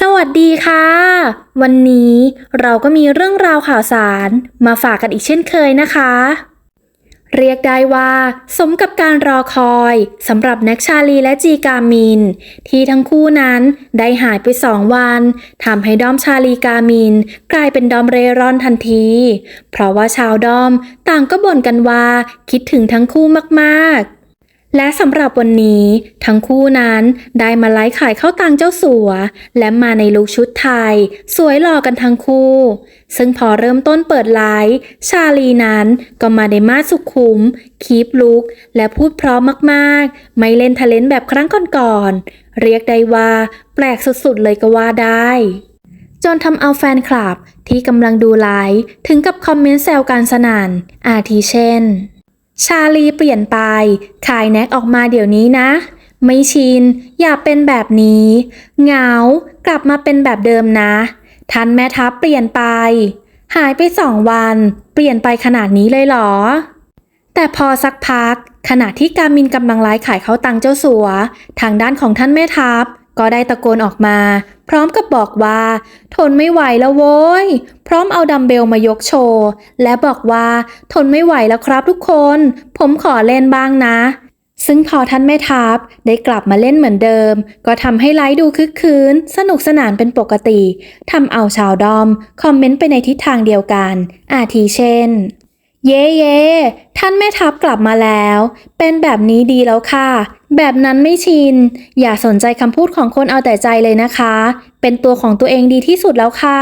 สวัสดีค่ะ วันนี้เราก็มีเรื่องราวข่าวสารมาฝากกันอีกเช่นเคยนะคะ เรียกได้ว่า สมกับการรอคอยสำหรับแน็กชาลีและจีกามิน ที่ทั้งคู่นั้นได้หายไปสองวันทำให้ดอมชาลีกามิน กลายเป็นดอมเร่ร่อนทันที เพราะว่าชาวดอมต่างก็บ่นกันว่าคิดถึงทั้งคู่มากๆ และสำหรับวันนี้ ทั้งคู่นั้นได้มาไลฟ์ขายข้าวตังเจ้าสัว และมาในลุคชุดไทย สวยหล่อกันทั้งคู่ ซึ่งพอเริ่มต้นเปิดไลฟ์ชาลีนั้นก็มาในมาสสุขุม คีปลุก และพูดพราะมมากๆ ไม่เล่นทะเลนแบบครั้งก่อนๆเรียกได้ว่า แปลกสุดๆเลยก็ว่าได้ จนทำเอาแฟนคลับที่กำลังดูไลฟ์ถึงกับคอมเมนต์แซวการสนั่นอาทิเช่น ชาลีเปลี่ยนไป ขายแน็กออกมาเดี๋ยวนี้นะ ไม่ชิน อย่าเป็นแบบนี้ เหงา กลับมาเป็นแบบเดิมนะ ท่านแม่ทัพเปลี่ยนไป หายไปสองวัน เปลี่ยนไปขนาดนี้เลยเหรอ แต่พอสักพัก ขณะที่การมินกำลังไลฟ์ขายเขาตังเจ้าสัว ทางด้านของท่านแม่ทัพก็ได้ตะโกนออกมา พร้อมกับบอกว่า ทนไม่ไหวแล้วโว้ย พร้อมเอาดัมเบลมายกโชว์ และบอกว่า ทนไม่ไหวแล้วครับทุกคน ผมขอเล่นบ้างนะ ซึ่งพอท่านแม่ทัพได้กลับมาเล่นเหมือนเดิม ก็ทำให้ไลฟ์ดูคึกคืน สนุกสนานเป็นปกติทำเอาชาวดอม คอมเมนต์ไปในทิศทางเดียวกัน อาทิเช่น เย่เย่ท่านแม่ทัพกลับมาแล้ว เป็นแบบนี้ดีแล้วค่ะ แบบนั้นไม่ชิน อย่าสนใจคำพูดของคนเอาแต่ใจเลยนะคะ เป็นตัวของตัวเองดีที่สุดแล้วค่ะ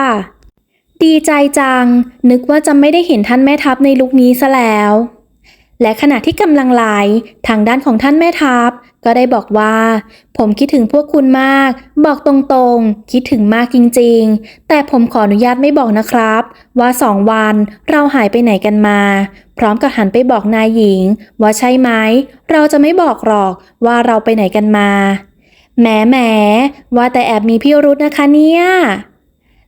ดีใจจัง นึกว่าจะไม่ได้เห็นท่านแม่ทัพในลุคนี้ซะแล้ว และขณะที่กำลังไลฟ์ทางด้านของท่านแม่ทัพ ก็ได้บอกว่า ผมคิดถึงพวกคุณมาก บอกตรงๆ คิดถึงมากจริงๆ แต่ผมขออนุญาตไม่บอกนะครับ ว่าสองวันเราหายไปไหนกันมา พร้อมกับหันไปบอกนายหญิง ว่าใช่ไหม เราจะไม่บอกหรอกว่าเราไปไหนกันมาแหมแหมว่าแต่แอบมีพี่รุธนะคะเนี่ย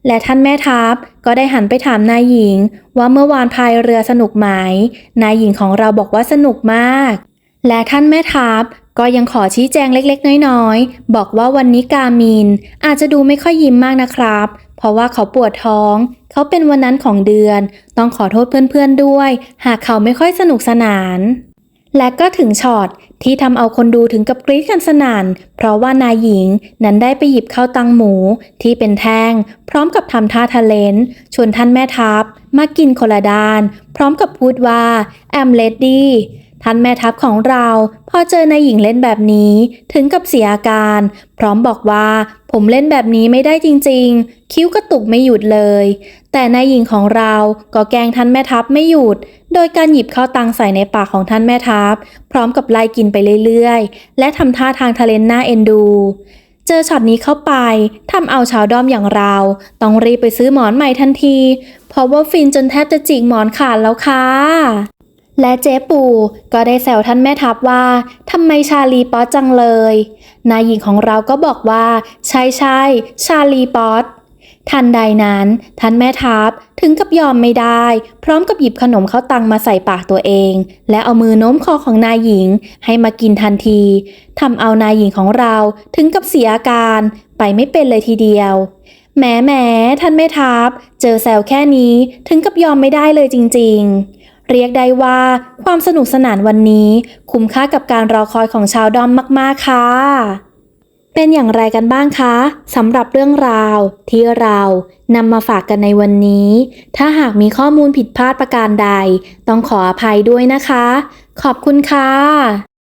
และท่านแม่ทัพก็ได้หันไปถามนายหญิง ว่าเมื่อวานพายเรือสนุกไหม นายหญิงของเราบอกว่าสนุกมาก และท่านแม่ทัพก็ยังขอชี้แจงเล็กๆ น้อยๆ บอกว่าวันนี้กามินอาจจะดูไม่ค่อยยิ้มมากนะครับ เพราะว่าเขาปวดท้อง เขาเป็นวันนั้นของเดือน ต้องขอโทษเพื่อนๆด้วย หากเขาไม่ค่อยสนุกสนาน และก็ถึงช็อตที่ทำเอาคนดูถึงกับกรี๊ดกันสนั่นเพราะว่านายหญิงนั้นได้ไปหยิบข้าวตังหมู ที่เป็นแท่ง พร้อมกับทำท่าทะเลนชวนท่านแม่ทัพมากินคนละดาน พร้อมกับพูดว่าแอมเลดดี้ ท่านแม่ทัพของเราพอเจอนายหญิงเล่นแบบนี้ ถึงกับเสียอาการ พร้อมบอกว่าผมเล่นแบบนี้ไม่ได้จริงๆ คิ้วกระตุกไม่หยุดเลย แต่นายหญิงของเราก็แกล้งท่านแม่ทัพไม่หยุด โดยการหยิบข้าวตังใส่ในปากของท่านแม่ทัพ พร้อมกับไล่กินไปเรื่อยๆ และทำท่าทางทะเลนหน้าเอ็นดู เจอช็อตนี้เข้าไปทำเอาชาวด้อมอย่างเรา ต้องรีบไปซื้อหมอนใหม่ทันที เพราะว่าฟินจนแทบจะจิกหมอนขาดแล้วค่ะ และเจ๊ปู่ก็ได้แซวท่านแม่ทัพว่าทำไมชาลีป๊อตจังเลย นายหญิงของเราก็บอกว่า ใช่ใช่ชาลีป๊อตทันใดนั้นท่านแม่ทัพถึงกับยอมไม่ได้ พร้อมกับหยิบขนมข้าวตังมาใส่ปากตัวเอง และเอามือโน้มคอของนายหญิงให้มากินทันทีทำเอานายหญิงของเราถึงกับเสียอาการไปไม่เป็นเลยทีเดียวแหมแหมท่านแม่ทัพเจอแซวแค่นี้ถึงกับยอมไม่ได้เลยจริง ๆ เรียกได้ว่าความสนุกสนานวันนี้ คุ้มค่ากับการรอคอยของชาวดอมมากๆค่ะ เป็นอย่างไรกันบ้างคะสำหรับเรื่องราว ที่เรานำมาฝากกันในวันนี้ ถ้าหากมีข้อมูลผิดพลาดประการใด ต้องขออภัยด้วยนะคะ ขอบคุณค่ะ